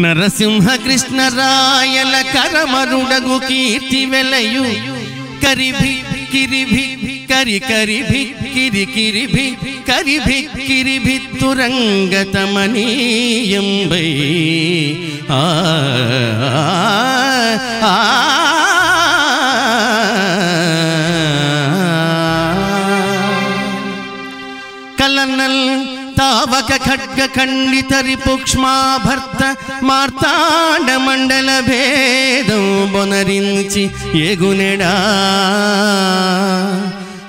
నరసింహ కృష్ణరాయల కరమరుడగు కీర్తి వెలయు కరిభి కిరిభి కరి కరిభి కిరి కిరిభి కరిభి కిరిభి తురంగతమనీయంబై ఆ కలనల్ తావక ఖడ్గ ఖండిత రిపుక్ష్మా భర్త మార్తాండ మండల భేదం బొనరించి ఎగునెడా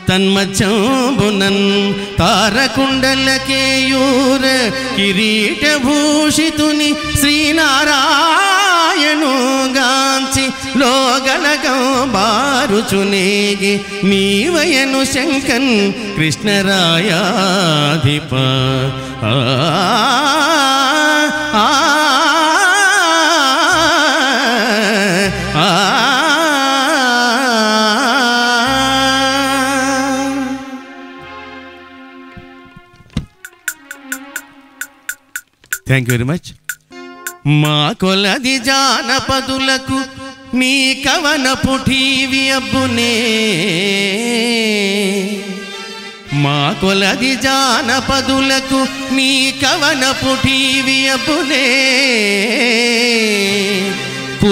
తన్మధ్యంబునన్ తారకుండలకేయూర కిరీట భూషితుని శ్రీనారాయణు గాంచి లోగలగం బారుచునేగి నీవయను థ్యాంక్ యూ వెరీ మచ్ మా కొలది జానపదులకు నీ కవన పుఠీవి అబ్బునే. మా కొలది జానపదులకు నీ కవన పుఠీవి అబ్బునే.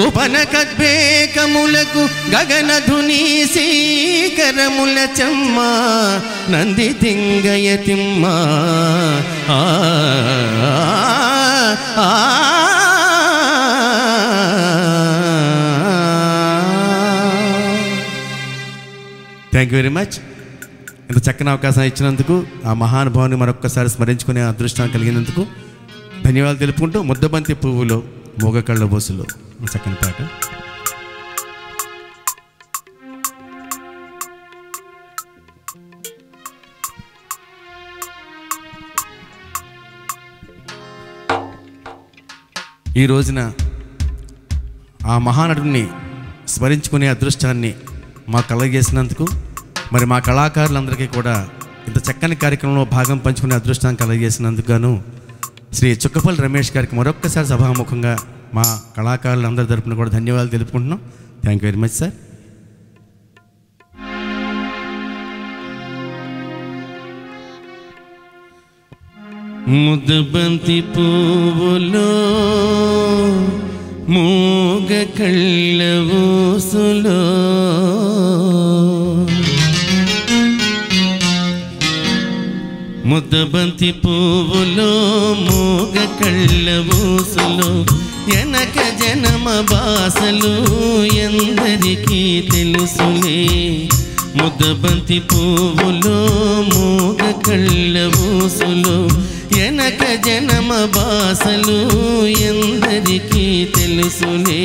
కూపన కద్వేకములకు గగనధుని సీకరముల చెమ్మ నంది తింగయ తిమ్మ ఆ, ఆ, థ్యాంక్ యూ వెరీ మచ్ ఇంత చక్కని అవకాశం ఇచ్చినందుకు ఆ మహానుభావుని మరొక్కసారి స్మరించుకునే అదృష్టం కలిగినందుకు ధన్యవాదాలు తెలుపుకుంటూ ముద్దబంతి పువ్వులు మూగకళ్ళ బోసులో సెకండ్ పాట ఈ రోజున ఆ మహానటుడిని స్మరించుకునే అదృష్టాన్ని మా కలగజేసినందుకు మరి మా కళాకారులందరికీ కూడా ఇంత చక్కని కార్యక్రమంలో భాగం పంచుకునే అదృష్టాన్ని కలగజేసినందుకు గాను శ్రీ చుక్కపల్లి రమేష్ గారికి మరొక్కసారి సభాముఖంగా మా కళాకారులందరి తరపున కూడా ధన్యవాదాలు తెలుపుకుంటున్నాం. Thank you very much sir ముద్దబంతి పువ్వులో మూగ కళ్ళ ఊసులో ముద్దబంతి పువ్వులో మూగ కళ్ళ ఊసులో ఎనక జనమ బాసలు ఎందరికీ తెలుసులే. ముద్దబంతి పువ్వులో మూగ కళ్ళ ఊసులో ఎనక జనమ బాసలు ఎందరికీ తెలుసులే.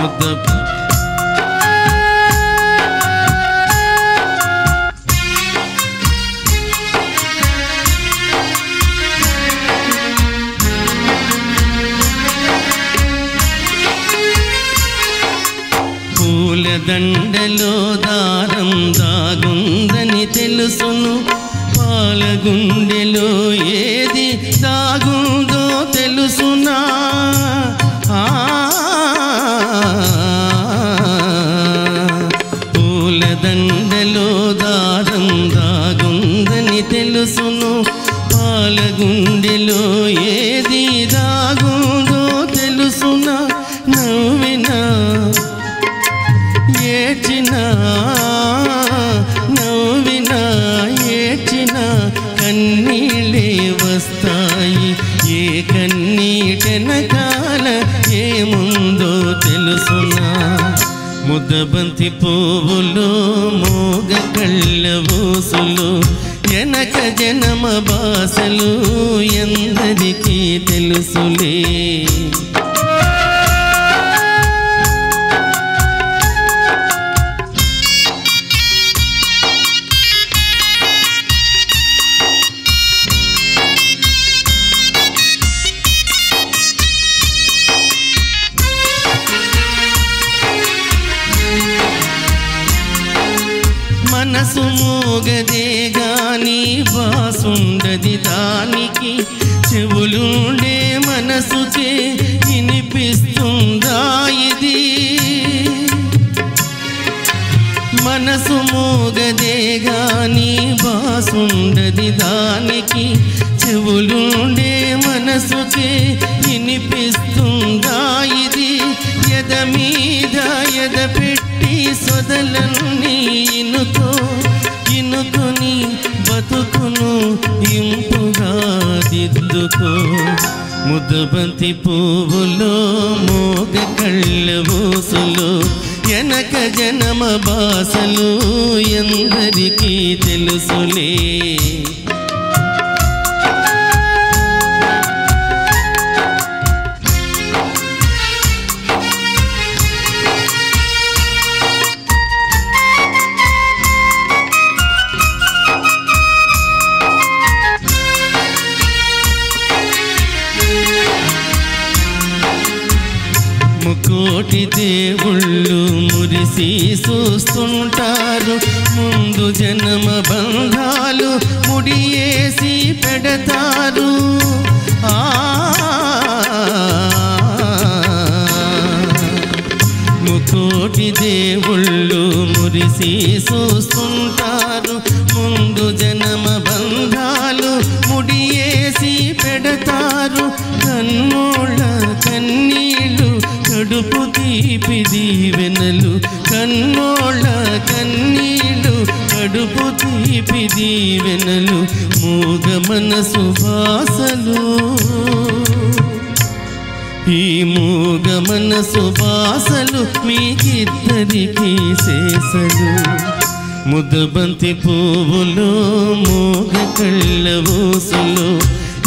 ముద్ద దండలో దారం దాగుందని తెలుసును. పాల గుండెలో ఏది ముద్దబంతి పువ్వులు మోగ కళ్ళ ఊసులు ఎనక జనమ బాసలు ఎందరికీ తెలుసులే. గాని బాసుండది దానికి చెవులుండే మనసుకే వినిపిస్తుందా ఇది? ఎద మీద ఎద పెట్టి సొదలన్నీ ఇనుకో ఇనుకొని బతుకును ఇంపుగా దిద్దుకో. ముద్దబంతి పువ్వులో మోగ కళ్ళ ఊసులు ఎనక జనమ బాసలు ఎందరికీ తెలుసులే. ముకోటి దేవుళ్ళు మురిసి చూస్తుంటారు. ముందు జన్మ బంధాలు ముడియేసి పెడతారు. ఆ ముకోటి దేవుళ్ళు మురిసి చూస్తుంటారు. కడుపు తీపి దీవెనలు కన్నోళ్ళ కన్నీళ్ళు కడుపు తీపి దీవెనలు మూగ మనసు బాసలు ఈ మూగ మనసు బాసలు మీకిద్దరికి శేషలు. ముదబంతి పువ్వులు మూగ కళ్ళ ఊసులు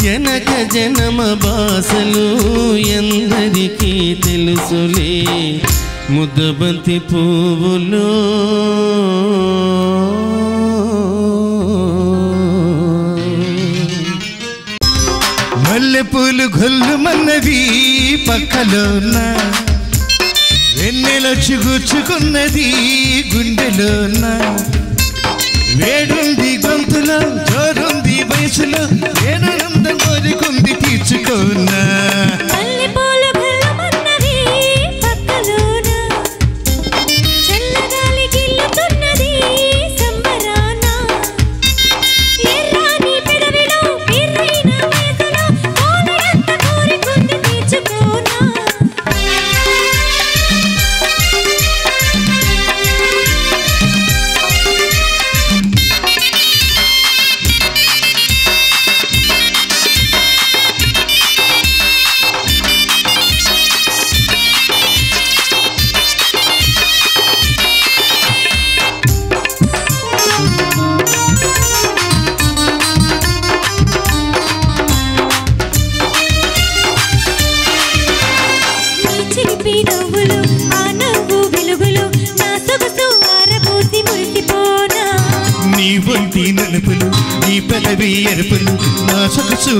ఎనక జనమ బాసలు ఎందరికీ తెలుసులే ముద్దబంతి పువ్వులు. మల్లెపూలు గొల్లుమన్నవి పక్కలోన వెన్నెల చిగుర్చుకున్నది గుండెలోన. వేడుంది గొంతులో జోరుంది వయసులో ఏనందం కోరికుంది తీర్చుకోనా.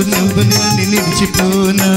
సొగసు నువ్వులు నిలిచిపోనా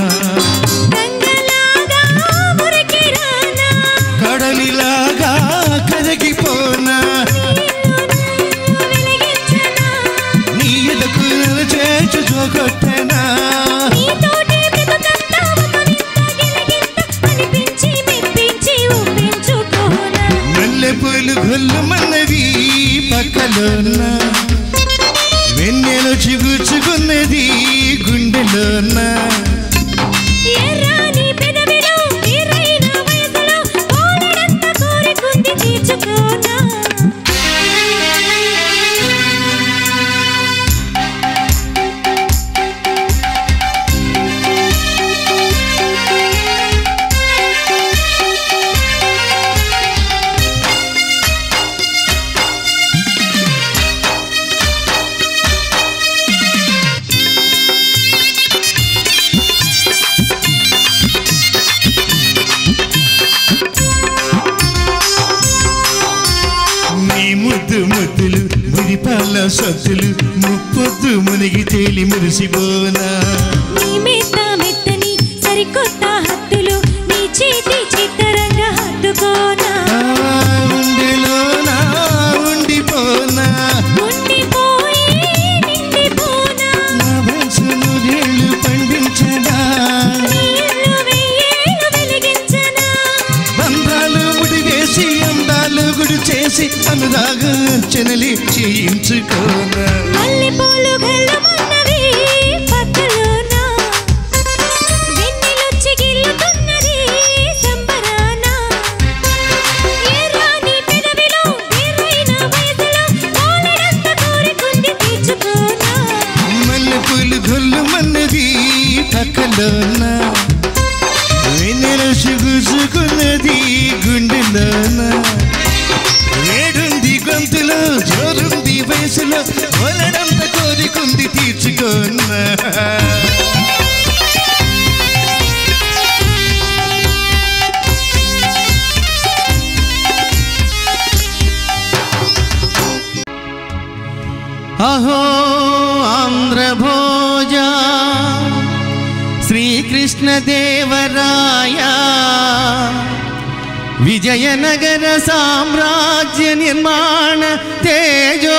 പല സ്വത്തിൽ മുപ്പത്ത് മുനകി തേലി മുരിശി പോനാ ప్రార్థనలు చేయించుకోనా గొల్లుమన్నది పక్కలోన? వెన్నెల చిగుసుకున్నది గుండెలోనా? వయసులో వలడంత కోరికుంది తీర్చుకోన్నా అహో ఆంధ్రభోజ శ్రీకృష్ణదేవరాయ విజయనగర సామ్రాజ్య నిర్మాణ తేజో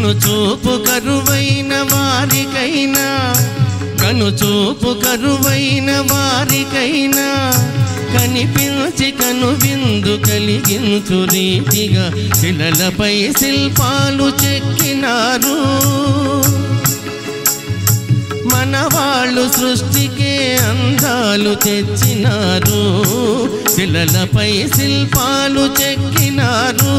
కను చూపు కరువైన వారికైనా కను చూపు కరువైన వారికైనా కనిపించి కను విందు కలిగించు రీతిగా శిలలపై శిల్పాలు చెక్కినారు. మన వాళ్ళు సృష్టికే అందాలు తెచ్చినారు శిలలపై శిల్పాలు చెక్కినారు.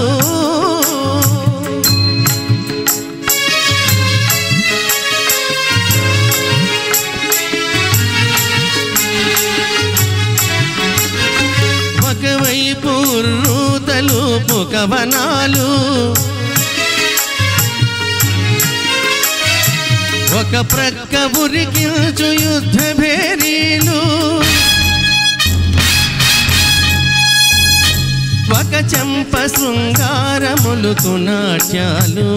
ఒకవైపు పుకవనాలు ఒక ప్రక్క ఉరికించు యుద్ధ భేరీలు. ఒక చెంప శృంగారములుకు నాట్యాలు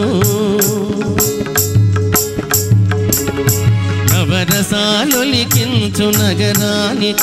నవరసాలొలికించు నగరానికొచ్చాము.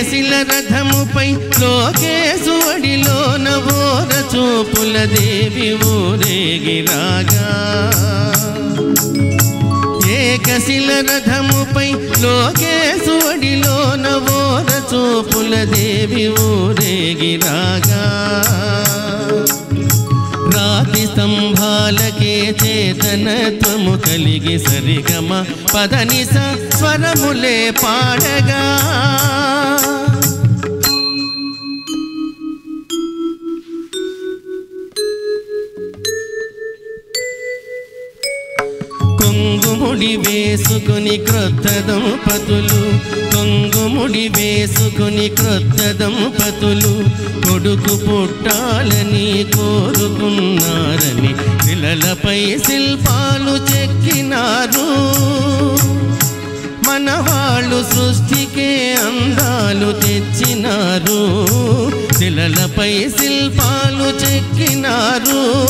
ఏకశిల రథముపై లోకేశుడిలో నవోర చూపుల దేవి ఊరేగిరాగా ఏకశిల రథముపై లోకేశుడిలో నవోర చూపుల దేవి ఊరేగిరాగా రాతి స్తంభాలకే చేతనత్వము కలిగి సరిగమ. పదని స్వరములే పాడగా. కొంగుముడి వేసుకుని క్రొత్త దంపతులు. కొంగుముడి వేసుకుని క్రొత్త దంపతులు. కొడుకు పుట్టాలని కోరుకున్నారని పిల్లలపై శిల్పాలు చెక్కినారు. మన వాళ్ళు సృష్టికే అందాలు తెచ్చినారు. శిలలపై శిల్పాలు చెక్కినారు.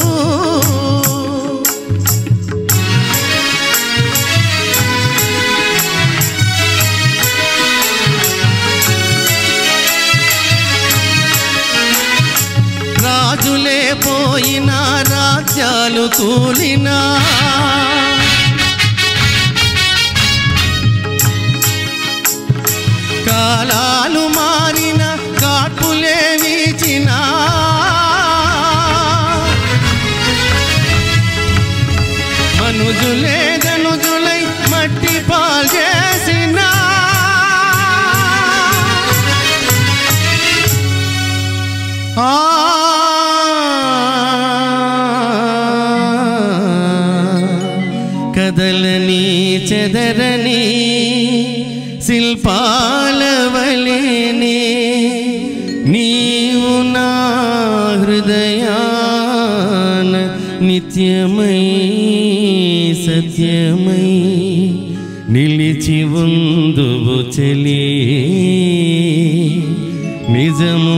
పోయినా రాజ్యాలు కూలినా చెదరని శిల్పాల వలెనే నీవు నా హృదయాన నిత్యమై సత్యమై నిలిచి ఉందువు చెలి నిజమునా